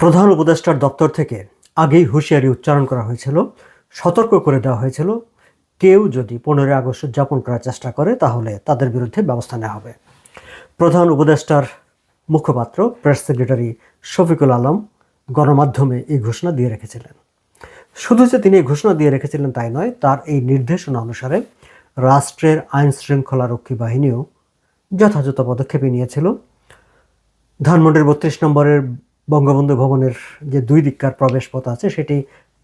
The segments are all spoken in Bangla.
প্রধান উপদেষ্টার দপ্তর থেকে আগেই হুঁশিয়ারি উচ্চারণ করা হয়েছিল, সতর্ক করে দেওয়া হয়েছিল, কেউ যদি পনেরোই আগস্ট উদযাপন করার চেষ্টা করে তাহলে তাদের বিরুদ্ধে ব্যবস্থা নেওয়া হবে। প্রধান উপদেষ্টার মুখপাত্র, প্রেস সেক্রেটারি শফিকুল আলম গণমাধ্যমে এই ঘোষণা দিয়ে রেখেছিলেন। শুধু যে তিনি এই ঘোষণা দিয়ে রেখেছিলেন তাই নয়, তার এই নির্দেশনা অনুসারে রাষ্ট্রের আইন শৃঙ্খলা রক্ষী বাহিনীও যথাযথ পদক্ষেপে নিয়েছিল। ধানমন্ডির বত্রিশ নম্বরের বঙ্গবন্ধু ভবনের যে দুই দিককার প্রবেশ পথ আছে, সেটি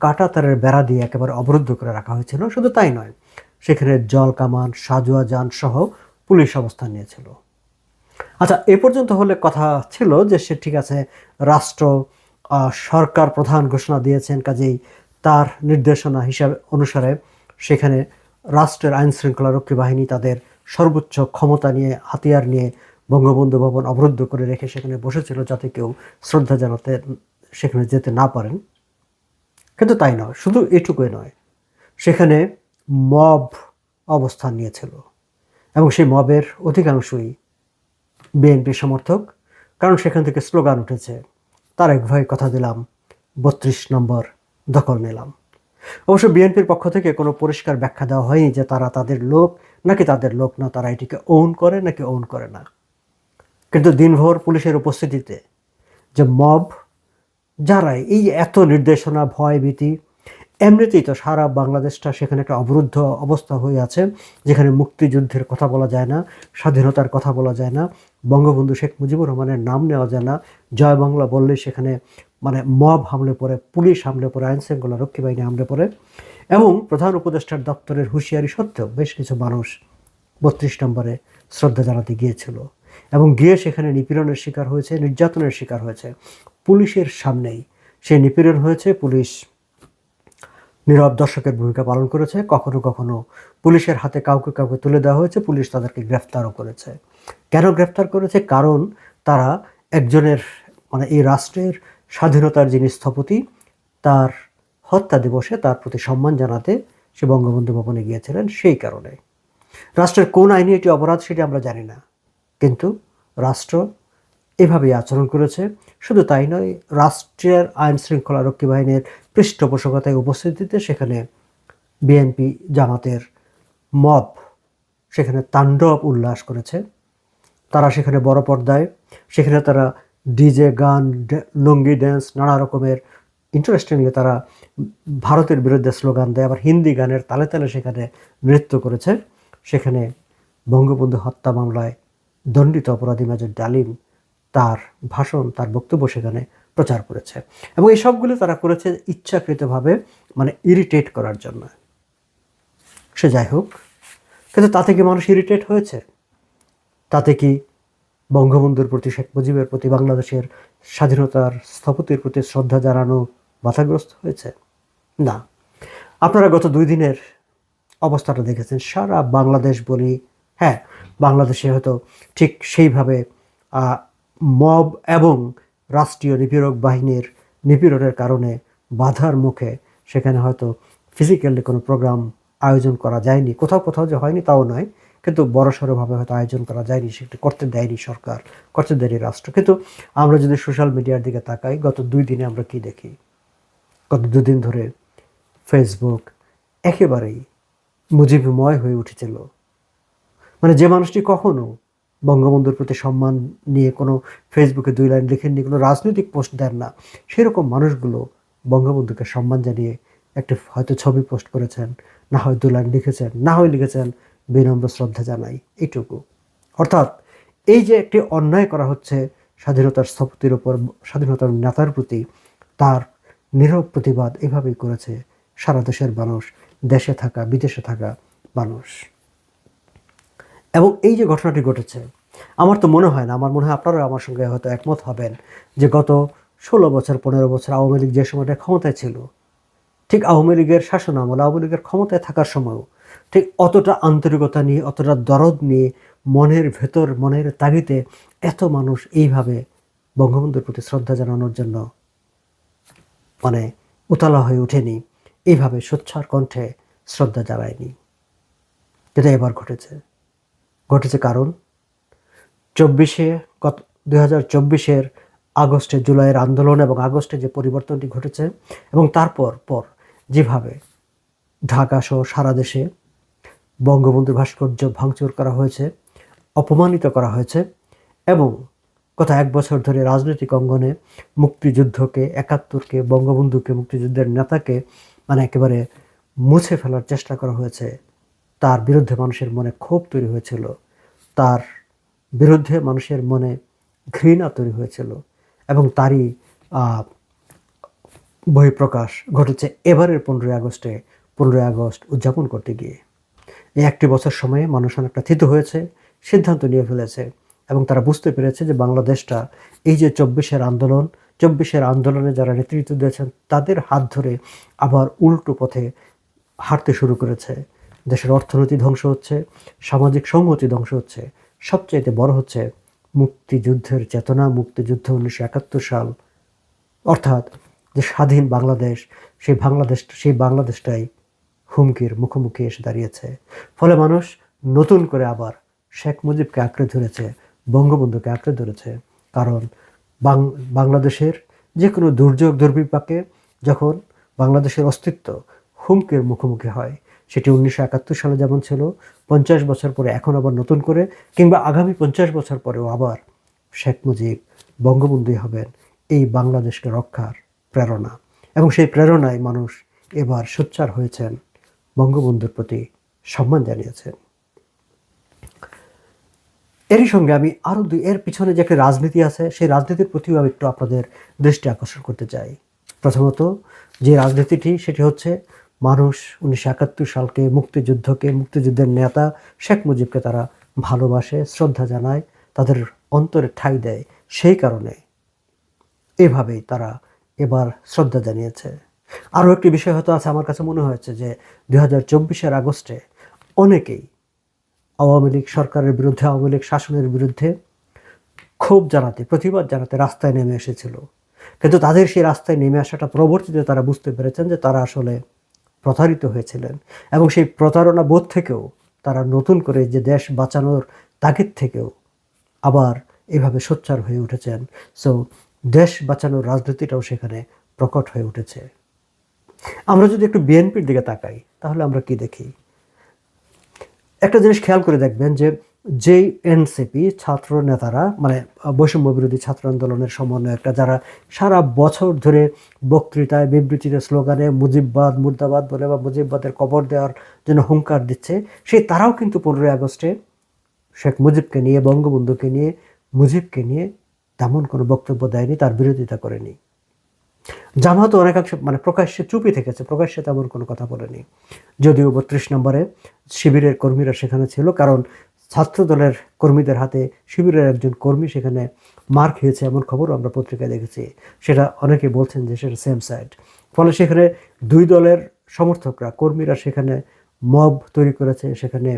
কাঁটাতারের বেড়া দিয়ে একেবারে অবরুদ্ধ করে রাখা হয়েছিল। শুধু তাই নয়, সেখানে জল কামান, সাজুয়া যান সহ পুলিশ অবস্থান নিয়েছিল। আচ্ছা এ পর্যন্ত হলে কথা ছিল যে সে ঠিক আছে, রাষ্ট্র সরকার প্রধান ঘোষণা দিয়েছেন, কাজেই তার নির্দেশনা হিসাবে অনুসারে সেখানে রাষ্ট্রের আইন শৃঙ্খলা রক্ষী বাহিনী তাদের সর্বোচ্চ ক্ষমতা নিয়ে, হাতিয়ার নিয়ে বঙ্গবন্ধু ভবন অবরুদ্ধ করে রেখে সেখানে বসেছিল যাতে কেউ শ্রদ্ধা জানাতে সেখানে যেতে না পারেন। কিন্তু তাই নয়, শুধু এটুকুই নয়, সেখানে মব অবস্থান নিয়েছিল এবং সেই মবের অধিকাংশই বিএনপি সমর্থক, কারণ সেখান থেকে স্লোগান উঠেছে, তার এক ভাই কথা দিলাম, বত্রিশ নম্বর দখল নিলাম। অবশ্য বিএনপির পক্ষ থেকে কোনো পরিষ্কার ব্যাখ্যা দেওয়া হয়নি যে তারা তাদের লোক নাকি তাদের লোক না, তারা এটিকে ওন করে নাকি ওন করে না। কিন্তু দিনভর পুলিশের উপস্থিতিতে যে মব যারা এই এত নির্দেশনা, ভয়, ভীতি, এমনিতেই তো সারা বাংলাদেশটা সেখানে একটা অবরুদ্ধ অবস্থা হয়ে আছে, যেখানে মুক্তিযুদ্ধের কথা বলা যায় না, স্বাধীনতার কথা বলা যায় না, বঙ্গবন্ধু শেখ মুজিবুর রহমানের নাম নেওয়া যায় না, জয় বাংলা বললে সেখানে মানে মব হামলে পড়ে, পুলিশ হামলে পড়ে, আইন শৃঙ্খলা রক্ষী বাহিনী হামলে পড়ে, এবং প্রধান উপদেষ্টার দপ্তরের হুঁশিয়ারি সত্ত্বেও বেশ কিছু মানুষ বত্রিশ নম্বরে শ্রদ্ধা জানাতে গিয়েছিল। এবং গিয়ে সেখানে নিপীড়নের শিকার হয়েছে, নির্যাতনের শিকার হয়েছে। পুলিশের সামনেই সে নিপীড়ন হয়েছে, পুলিশ নীরব দর্শকের ভূমিকা পালন করেছে। কখনো কখনো পুলিশের হাতে কাউকে কাউকে তুলে দেওয়া হয়েছে, পুলিশ তাদেরকে গ্রেফতারও করেছে। কেন গ্রেফতার করেছে? কারণ তারা একজনের মানে এই রাষ্ট্রের স্বাধীনতার যিনি স্থপতি, তার হত্যা দিবসে তার প্রতি সম্মান জানাতে সে বঙ্গবন্ধু ভবনে গিয়েছিলেন সেই কারণে। রাষ্ট্রের কোন আইনে এটি অপরাধ সেটি আমরা জানি না। কিন্তু রাষ্ট্র এভাবেই আচরণ করেছে। শুধু তাই নয়, রাষ্ট্রের আইন শৃঙ্খলা রক্ষী বাহিনীর পৃষ্ঠপোষকতায় উপস্থিতিতে সেখানে বিএনপি জামাতের মব, সেখানে তাণ্ডব উল্লাস করেছে। তারা সেখানে বড় পর্দায়, সেখানে তারা ডিজে, গান লুঙ্গি, ড্যান্স, নানা রকমের ইন্টারেস্টিংলি তারা ভারতের বিরুদ্ধে স্লোগান দেয়, আবার হিন্দি গানের তালে তালে সেখানে নৃত্য করেছে। সেখানে বঙ্গবন্ধু হত্যা মামলায় দণ্ডিত অপরাধী মেজর ডালিম তার ভাষণ, তার বক্তব্য সেখানে প্রচার করেছে। এবং এই সবগুলো তারা করেছে ইচ্ছাকৃতভাবে মানে ইরিটেট করার জন্য। সে যাই হোক, কিন্তু তাতে কি মানুষ ইরিটেট হয়েছে? তাতে কি বঙ্গবন্ধুর প্রতি, শেখ মুজিবের প্রতি, বাংলাদেশের স্বাধীনতার স্থপতির প্রতি শ্রদ্ধা জানানো বাধাগ্রস্ত হয়েছে? না। আপনারা গত দুই দিনের অবস্থাটা দেখেছেন। সারা বাংলাদেশ বলি হ্যাঁ বাংলাদেশে হয়তো ঠিক সেইভাবে মব এবং রাষ্ট্রীয় নিপীড়ক বাহিনীর নিপীড়নের কারণে বাধার মুখে সেখানে হয়তো ফিজিক্যালি কোনো প্রোগ্রাম আয়োজন করা যায়নি। কোথাও কোথাও যে হয়নি তাও নয়, কিন্তু বড়সড়ভাবে হয়তো আয়োজন করা যায়নি সেটি করতে দেয়নি সরকার, করতে দেয়নি রাষ্ট্র। কিন্তু আমরা যদি সোশ্যাল মিডিয়ার দিকে তাকাই, গত দুই দিনে আমরা কি দেখি? গত দুদিন ধরে ফেসবুক একেবারেই মুজিবময় হয়ে উঠেছিল। মানে যে মানুষটি কখনো বঙ্গবন্ধুর প্রতি সম্মান নিয়ে কোনো ফেসবুকে দুই লাইন লিখেননি, কোনো রাজনৈতিক পোস্ট দেন না, সেরকম মানুষগুলো বঙ্গবন্ধুকে সম্মান জানিয়ে একটি হয়তো ছবি পোস্ট করেছেন, না হয় দু লাইন লিখেছেন, না হয় লিখেছেন বিনম্র শ্রদ্ধা জানাই এইটুকু অর্থাৎ এই যে একটি অন্যায় করা হচ্ছে স্বাধীনতার স্থপতির ওপর, স্বাধীনতার নেতার প্রতি, তার নীরব প্রতিবাদ এভাবেই করেছে সারা দেশের মানুষ, দেশে থাকা, বিদেশে থাকা মানুষ। এবং এই যে ঘটনাটি ঘটেছে, আমার তো মনে হয় না, আমার মনে হয় আপনারা আমার সঙ্গে হয়তো একমত হবেন যে গত ষোলো বছর, পনেরো বছর আওয়ামী লীগ যে সময়টা ক্ষমতায় ছিল, ঠিক আওয়ামী লীগের শাসন আমল, আওয়ামী লীগের ক্ষমতায় থাকার সময়ও ঠিক অতটা আন্তরিকতা নিয়ে, অতটা দরদ নিয়ে, মনের ভেতর, মনের তাগিতে এত মানুষ এইভাবে বঙ্গবন্ধুর প্রতি শ্রদ্ধা জানানোর জন্য মানে উতলা হয়ে ওঠেনি, এইভাবে সোচ্চার কণ্ঠে শ্রদ্ধা জানায়নি যেটা এবার ঘটেছে। ঘটেছে কারণ চব্বিশে গত দুই হাজার চব্বিশের আগস্টে জুলাইয়ের আন্দোলন এবং আগস্টে যে পরিবর্তনটি ঘটেছে এবং তারপর পর যেভাবে ঢাকা সহ সারা দেশে বঙ্গবন্ধু ভাস্কর্য ভাঙচুর করা হয়েছে, অপমানিত করা হয়েছে এবং গত এক বছর ধরে রাজনৈতিক অঙ্গনে মুক্তিযুদ্ধকে, একাত্তরকে, বঙ্গবন্ধুকে, মুক্তিযুদ্ধের নেতাকে মানে একেবারে মুছে ফেলার চেষ্টা করা হয়েছে। তার বিরুদ্ধে মানুষের মনে ক্ষোভ তৈরি হয়েছিল। তার বিরুদ্ধে মানুষের মনে ঘৃণা তৈরি হয়েছিল এবং তারই বহিঃপ্রকাশ ঘটেছে এবারের পনেরোই আগস্টে, পনেরোই আগস্ট উদযাপন করতে গিয়ে। এই একটি বছর সময়ে মানুষ অনেকটা থিত হয়েছে, সিদ্ধান্ত নিয়ে ফেলেছে এবং তারা বুঝতে পেরেছে যে বাংলাদেশটা এই যে চব্বিশের আন্দোলন, চব্বিশের আন্দোলনে যারা নেতৃত্ব দিয়েছেন তাদের হাত ধরে আবার উল্টো পথে হাঁটতে শুরু করেছে। দেশের অর্থনীতি ধ্বংস হচ্ছে, সামাজিক সংহতি ধ্বংস হচ্ছে। সবচাইতে বড় হচ্ছে মুক্তিযুদ্ধের চেতনা, মুক্তিযুদ্ধ উনিশশো একাত্তর সাল। অর্থাৎ যে স্বাধীন বাংলাদেশ, সেই বাংলাদেশ, সেই বাংলাদেশটাই হুমকির মুখোমুখি এসে দাঁড়িয়েছে। ফলে মানুষ নতুন করে আবার শেখ মুজিবকে আঁকড়ে ধরেছে, বঙ্গবন্ধুকে আঁকড়ে ধরেছে। কারণ বাংলাদেশের যে কোনো দুর্যোগ দুর্বিপাকে যখন বাংলাদেশের অস্তিত্ব হুমকির মুখোমুখি হয় সেটি উনিশশো একাত্তর সালে যেমন ছিল, পঞ্চাশ বছর পরে এখন আবার নতুন করে, কিংবা আগামী পঞ্চাশ বছর পরেও আবার শেখ মুজিব বঙ্গবন্ধুই হবেন এই বাংলাদেশকে রক্ষার প্রেরণা। এবং সেই প্রেরণায় মানুষ এবার সোচ্চার হয়েছেন, বঙ্গবন্ধুর প্রতি সম্মান জানিয়েছেন। এরই সঙ্গে আমি আরও দুই, এর পিছনে যে একটা রাজনীতি আছে, সেই রাজনীতির প্রতিও আমি একটু আপনাদের দৃষ্টি আকর্ষণ করতে চাই। প্রথমত যে রাজনীতিটি, সেটি হচ্ছে মানুষ উনিশশো একাত্তর সালকে মুক্তিযুদ্ধকে, মুক্তিযুদ্ধের নেতা শেখ মুজিবকে তারা ভালোবাসে, শ্রদ্ধা জানায়, তাদের অন্তরে ঠাঁই দেয়। সেই কারণে এভাবেই তারা এবার শ্রদ্ধা জানিয়েছে। আরও একটি বিষয় হয়তো আছে, আমার কাছে মনে হয়েছে যে দুই হাজার চব্বিশের আগস্টে অনেকেই আওয়ামী লীগ সরকারের বিরুদ্ধে, আওয়ামী লীগ শাসনের বিরুদ্ধে ক্ষোভ জানাতে, প্রতিবাদ জানাতে রাস্তায় নেমে এসেছিল। কিন্তু তাদের সেই রাস্তায় নেমে আসাটা পরবর্তীতে তারা বুঝতে পেরেছেন যে তারা আসলে প্রতারিত হয়েছিলেন এবং সেই প্রতারণা বোধ থেকেও তারা নতুন করে যে দেশ বাঁচানোর তাগিদ থেকেও আবার এভাবে সোচ্চার হয়ে উঠেছেন। সো দেশ বাঁচানোর রাজনীতিটাও সেখানে প্রকট হয়ে উঠেছে। আমরা যদি একটু বিএনপির দিকে তাকাই, তাহলে আমরা কি দেখি? একটা জিনিস খেয়াল করে দেখবেন যে যেই এনসিপি ছাত্র নেতারা মানে বৈষম্য বিরোধী ছাত্র আন্দোলনের সমন্বয়কটা যারা সারা বছর ধরে বক্তৃতায় বিবৃতিতে, স্লোগানে মুজিববাদ, মুর্দাবাদ বলে বা মুজিববাদের কবর দেওয়ার জন্য হুঙ্কার দিচ্ছে, সেই তারাও কিন্তু পনেরোই আগস্টে শেখ মুজিবকে নিয়ে, বঙ্গবন্ধুকে নিয়ে, মুজিবকে নিয়ে তেমন কোনো বক্তব্য দেয়নি, তার বিরোধিতা করেনি। জামাতও অনেকাংশে মানে প্রকাশ্যে চুপি থেকেছে, প্রকাশ্যে তেমন কোনো কথা বলেনি। যদিও বত্রিশ নম্বরে শিবিরের কর্মীরা সেখানে ছিল, কারণ ছাত্র দলের কর্মীদের হাতে শিবিরের একজন কর্মী সেখানে মার খেয়েছে এমন খবরও আমরা পত্রিকায় দেখেছি। সেটা অনেকে বলছেন যে সেটা সেম সাইড ফলে সেখানে দুই দলের সমর্থকরা, কর্মীরা সেখানে মব তৈরি করেছে, সেখানে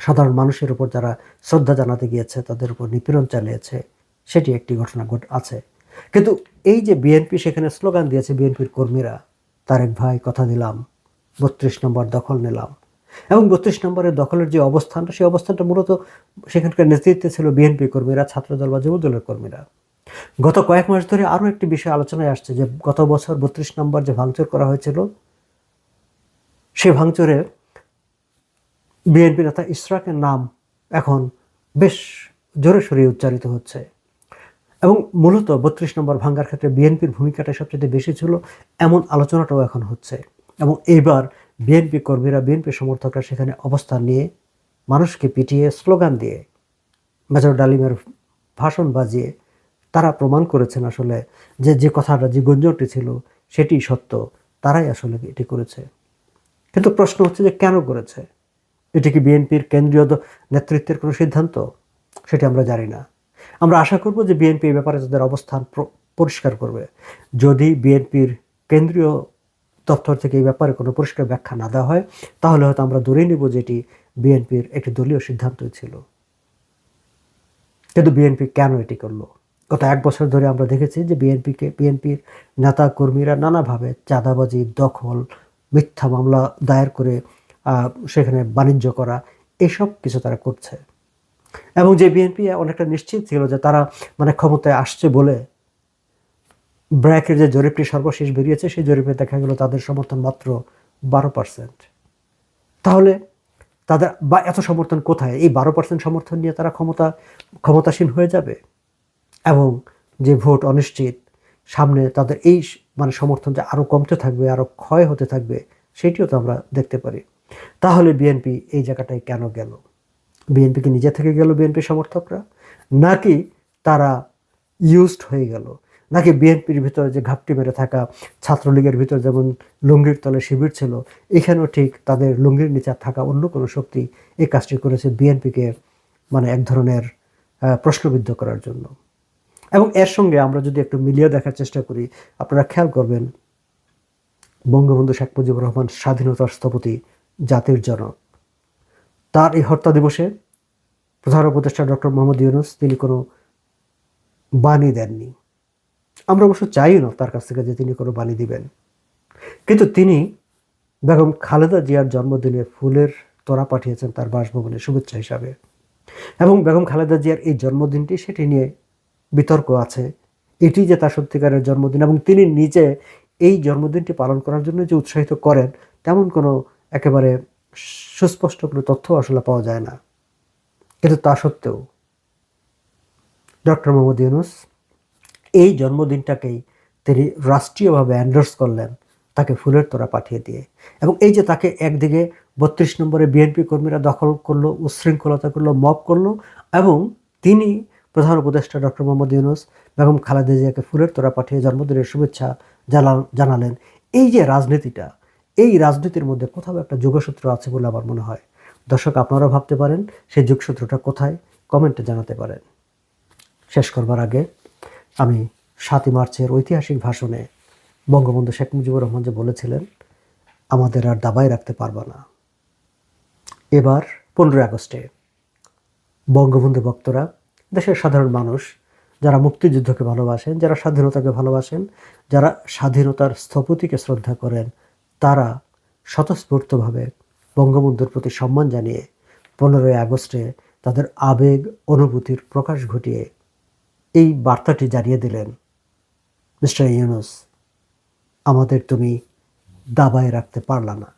সাধারণ মানুষের উপর যারা শ্রদ্ধা জানাতে গিয়েছে, তাদের উপর নিপীড়ন চালিয়েছে। সেটি একটি ঘটনা ঘট, আছে। কিন্তু এই যে বিএনপি সেখানে স্লোগান দিয়েছে বিএনপির কর্মীরা, তারেক ভাই, কথা দিলাম, বত্রিশ নম্বর দখল নিলাম। এবং বত্রিশ নম্বরের দখলের যে অবস্থানটা, সেই অবস্থানটা মূলত সেখানকার নেতৃত্বে ছিল বিএনপি কর্মীরা, ছাত্রদল বা যুবদলের কর্মীরা। গত কয়েক মাস ধরে আরও একটি বিষয় আলোচনায় আসছে যে গত বছর বত্রিশ নম্বর যে ভাঙচুর করা হয়েছিল, সেই ভাঙচুরে বিএনপি নেতা ইশরাকের নাম এখন বেশ জোরে সরে উচ্চারিত হচ্ছে। এবং মূলত বত্রিশ নম্বর ভাঙ্গার ক্ষেত্রে বিএনপির ভূমিকাটা সবচেয়ে বেশি ছিল এমন আলোচনাটাও এখন হচ্ছে। এবং এইবার বিএনপি কর্মীরা বিএনপি সমর্থকরা সেখানে অবস্থান নিয়ে মানুষকে পিটিয়ে স্লোগান দিয়ে মেজর ডালিমের ভাষণ বাজিয়ে তারা প্রমাণ করেছেন আসলে যে যে কথাটা, যে গুঞ্জনটি ছিল সেটি সত্য, তারাই আসলে এটি করেছে। কিন্তু প্রশ্ন হচ্ছে যে কেন করেছে? এটি কি বিএনপির কেন্দ্রীয় নেতৃত্বের কোনো সিদ্ধান্ত? সেটি আমরা জানি না। আমরা আশা করব যে বিএনপি এই ব্যাপারে তাদের অবস্থান পরিষ্কার করবে। যদি বিএনপির কেন্দ্রীয় দপ্তর থেকে এই ব্যাপারে কোনো পরিষ্কার ব্যাখ্যা না দেওয়া হয়, তাহলে হয়তো আমরা ধরে নেব যে এটি বিএনপির একটি দলীয় সিদ্ধান্তই ছিল। কিন্তু বিএনপি কেন এটি করল? গত এক বছর ধরে আমরা দেখেছি যে বিএনপিকে, বিএনপির নেতা কর্মীরা নানাভাবে চাঁদাবাজি, দখল, মিথ্যা মামলা দায়ের করে সেখানে বাণিজ্য করা, এসব কিছু তারা করছে। এবং যে বিএনপি অনেকটা নিশ্চিত ছিল যে তারা মানে ক্ষমতায় আসছে বলে ব্র্যাকের যে জরিপটি সর্বশেষ বেরিয়েছে, সেই জরিপে দেখা গেল তাদের সমর্থন মাত্র বারো পার্সেন্ট তাহলে তাদের, বা এত সমর্থন কোথায়? এই বারো পার্সেন্ট সমর্থন নিয়ে তারা ক্ষমতা, ক্ষমতাসীন হয়ে যাবে? এবং যে ভোট অনিশ্চিত, সামনে তাদের এই মানে সমর্থন যে আরও কমতে থাকবে আরও ক্ষয় হতে থাকবে, সেটিও তো আমরা দেখতে পারি। তাহলে বিএনপি এই জায়গাটায় কেন গেল? বিএনপি কি নিজে থেকে গেল বিএনপি সমর্থকরা? নাকি তারা ইউজড হয়ে গেল? নাকি বিএনপির ভিতরে যে ঘাপটি মেরে থাকা ছাত্রলীগের ভিতর যেমন লুঙ্গির তলে শিবির ছিল, এখানেও ঠিক তাদের লুঙ্গির নিচে থাকা অন্য কোনো শক্তি এই কাজটি করেছে বিএনপিকে মানে এক ধরনের প্রশ্নবিদ্ধ করার জন্য। এবং এর সঙ্গে আমরা যদি একটু মিলিয়ে দেখার চেষ্টা করি, আপনারা খেয়াল করবেন, বঙ্গবন্ধু শেখ মুজিবুর রহমান স্বাধীনতার স্থপতি জাতির জনক। তার এই হত্যা দিবসে প্রধান উপদেষ্টা ডক্টর মোহাম্মদ ইউনুস তিনি কোনো বাণী দেননি। আমরা অবশ্য চাইও না তার কাছ থেকে যে তিনি কোনো বাণী দিবেন। কিন্তু তিনি বেগম খালেদা জিয়ার জন্মদিনে ফুলের তোড়া পাঠিয়েছেন তার বাসভবনে শুভেচ্ছা হিসাবে। এবং বেগম খালেদা জিয়ার এই জন্মদিনটি সেটি নিয়ে বিতর্ক আছে। এটি যে তার সত্যিকারের জন্মদিন এবং তিনি নিজে এই জন্মদিনটি পালন করার জন্য যে উৎসাহিত করেন, তেমন কোনো একেবারে সুস্পষ্ট কোনো তথ্য আসলে পাওয়া যায় না। কিন্তু তা সত্ত্বেও, ডক্টর মোহাম্মদ ইউনুস এই জন্মদিনটাকেই তিনি রাষ্ট্রীয়ভাবে অ্যান্ডোর্স করলেন, তাকে ফুলের তোরা পাঠিয়ে দিয়ে। এবং এই যে তাকে একদিকে বত্রিশ নম্বরে বিএনপি কর্মীরা দখল করল উচ্ছৃঙ্খলতা করল মব করল, এবং তিনি প্রধান উপদেষ্টা ডক্টর মোহাম্মদ ইউনুস, বেগম খালেদা জিয়াকে ফুলের তোরা পাঠিয়ে জন্মদিনের শুভেচ্ছা জানা- জানালেন। এই যে রাজনীতিটা, এই রাজনীতির মধ্যে কোথাও একটা যোগসূত্র আছে বলে আমার মনে হয়। দর্শক, আপনারাও ভাবতে পারেন, সেই যোগসূত্রটা কোথায়? কমেন্টে জানাতে পারেন। শেষ করবার আগে আমি সাতই মার্চের ঐতিহাসিক ভাষণে বঙ্গবন্ধু শেখ মুজিবুর রহমান যে বলেছিলেন, আমাদের আর দাবায় রাখতে পারবা না। এবার পনেরোই আগস্টে বঙ্গবন্ধু ভক্তরা, দেশের সাধারণ মানুষ, যারা মুক্তিযুদ্ধকে ভালোবাসেন, যারা স্বাধীনতাকে ভালোবাসেন, যারা স্বাধীনতার স্থপতিকে শ্রদ্ধা করেন, তারা স্বতঃস্ফূর্তভাবে বঙ্গবন্ধুর প্রতি সম্মান জানিয়ে পনেরোই আগস্টে তাদের আবেগ, অনুভূতির প্রকাশ ঘটিয়ে এই বার্তাটি জানিয়ে দিলেন। মিস্টার ইউনুস আমাদের তুমি দাবায় রাখতে পারলা না।